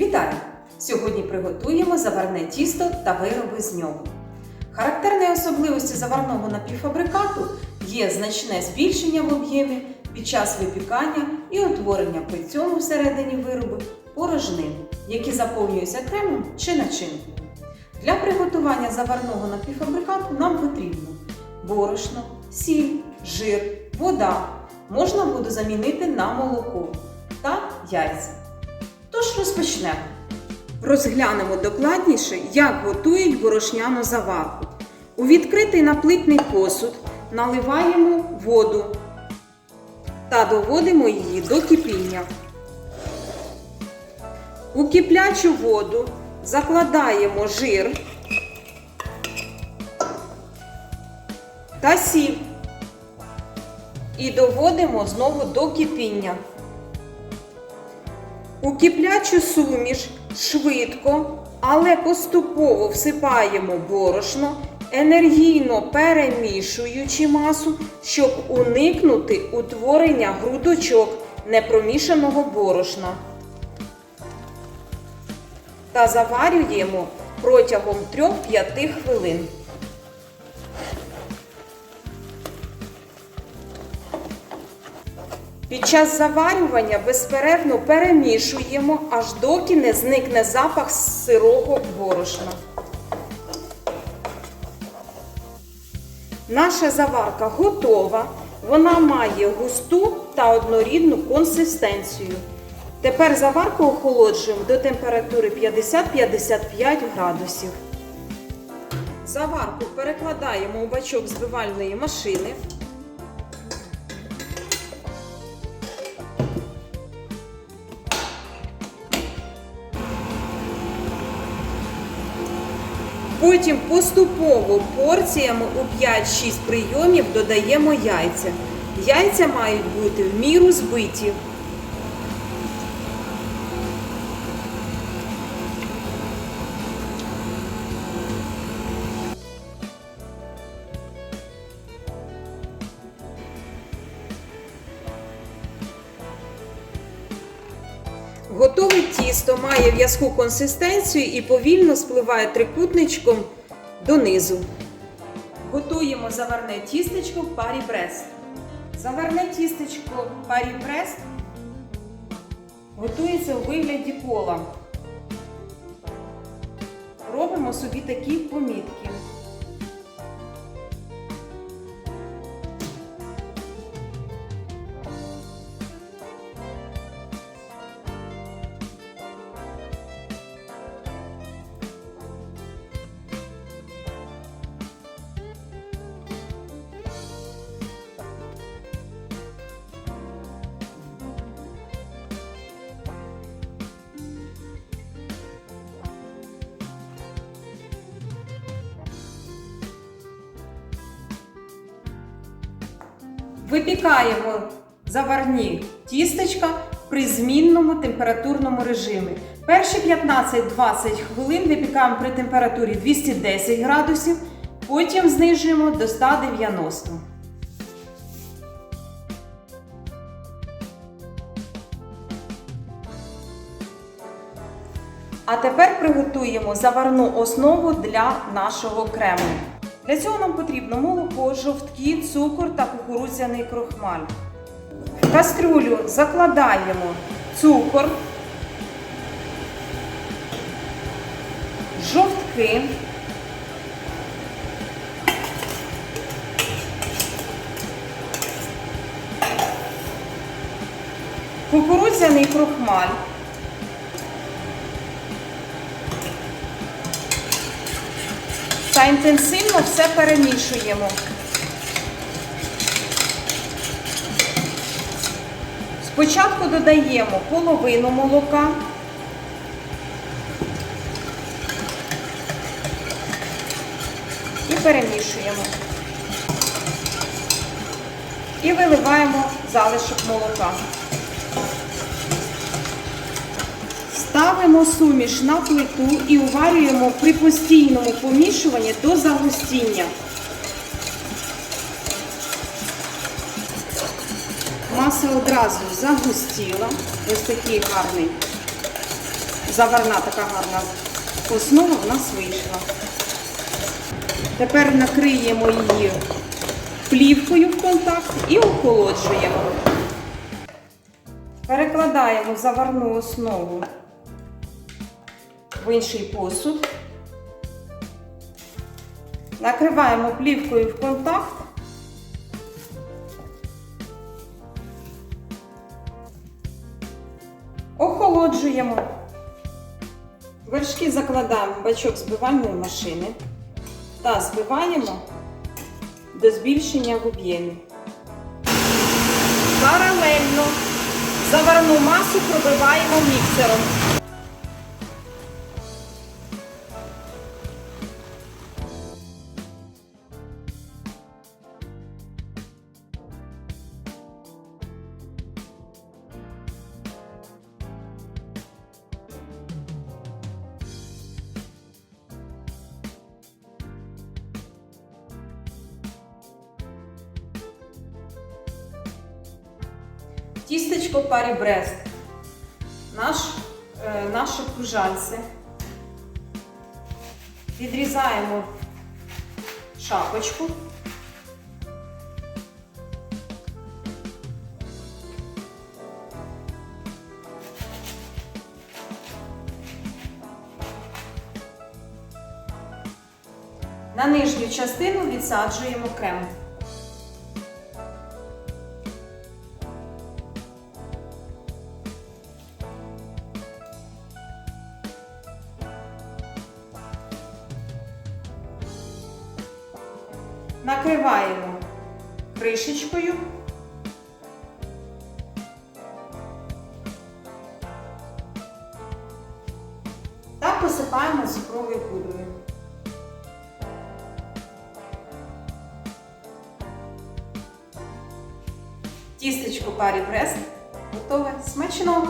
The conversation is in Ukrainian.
Вітаю! Сьогодні приготуємо заварне тісто та вироби з нього. Характерною особливістю заварного напівфабрикату є значне збільшення в об'ємі під час випікання і утворення при цьому всередині виробу порожнин, які заповнюються кремом чи начинкою. Для приготування заварного напівфабрикату нам потрібно борошно, сіль, жир, вода. Можна буде замінити на молоко та яйця. Тож розпочнемо. Розглянемо докладніше, як готують борошняну заварку. У відкритий наплитний посуд наливаємо воду та доводимо її до кипіння. У киплячу воду закладаємо жир та сіль і доводимо знову до кипіння. У киплячу суміш швидко, але поступово всипаємо борошно, енергійно перемішуючи масу, щоб уникнути утворення грудочок непромішаного борошна. Та заварюємо протягом 3-5 хвилин. Під час заварювання безперервно перемішуємо, аж доки не зникне запах сирого борошна. Наша заварка готова. Вона має густу та однорідну консистенцію. Тепер заварку охолоджуємо до температури 50-55 градусів. Заварку перекладаємо у бачок збивальної машини. Потім поступово порціями у 5-6 прийомів додаємо яйця. Яйця мають бути в міру збиті. Готове тісто має в'язку консистенцію і повільно спливає трикутничком донизу. Готуємо заварне тістечко в парі брест. Заварне тістечко в парі брест готується у вигляді кола. Робимо собі такі помітки. Випікаємо заварні тістечка при змінному температурному режимі. Перші 15-20 хвилин випікаємо при температурі 210 градусів, потім знижуємо до 190. А тепер приготуємо заварну основу для нашого крему. Для цього нам потрібно молоко, жовтки, цукор та кукурудзяний крохмаль. В кастрюлю закладаємо цукор, жовтки, кукурудзяний крохмаль. Та інтенсивно все перемішуємо. Спочатку додаємо половину молока. І перемішуємо. І виливаємо залишок молока. Ставимо суміш на плиту і уварюємо при постійному помішуванні до загустіння. Маса одразу загустіла. Ось такий гарний заварна така гарна основа у нас вийшла. Тепер накриємо її плівкою в контакт і охолоджуємо. Перекладаємо заварну основу в інший посуд. Накриваємо плівкою в контакт. Охолоджуємо. Вершки закладаємо в бачок збивальної машини та збиваємо до збільшення в об'ємі. Паралельно заварну масу пробиваємо міксером. Тістечко парі Брест. Наш, е, наше кружальце. Відрізаємо шапочку. На нижню частину відсаджуємо крем. Накриваємо кришечкою. Та посипаємо цукровою пудрою. Тістечко парі Брест готове. Смачного!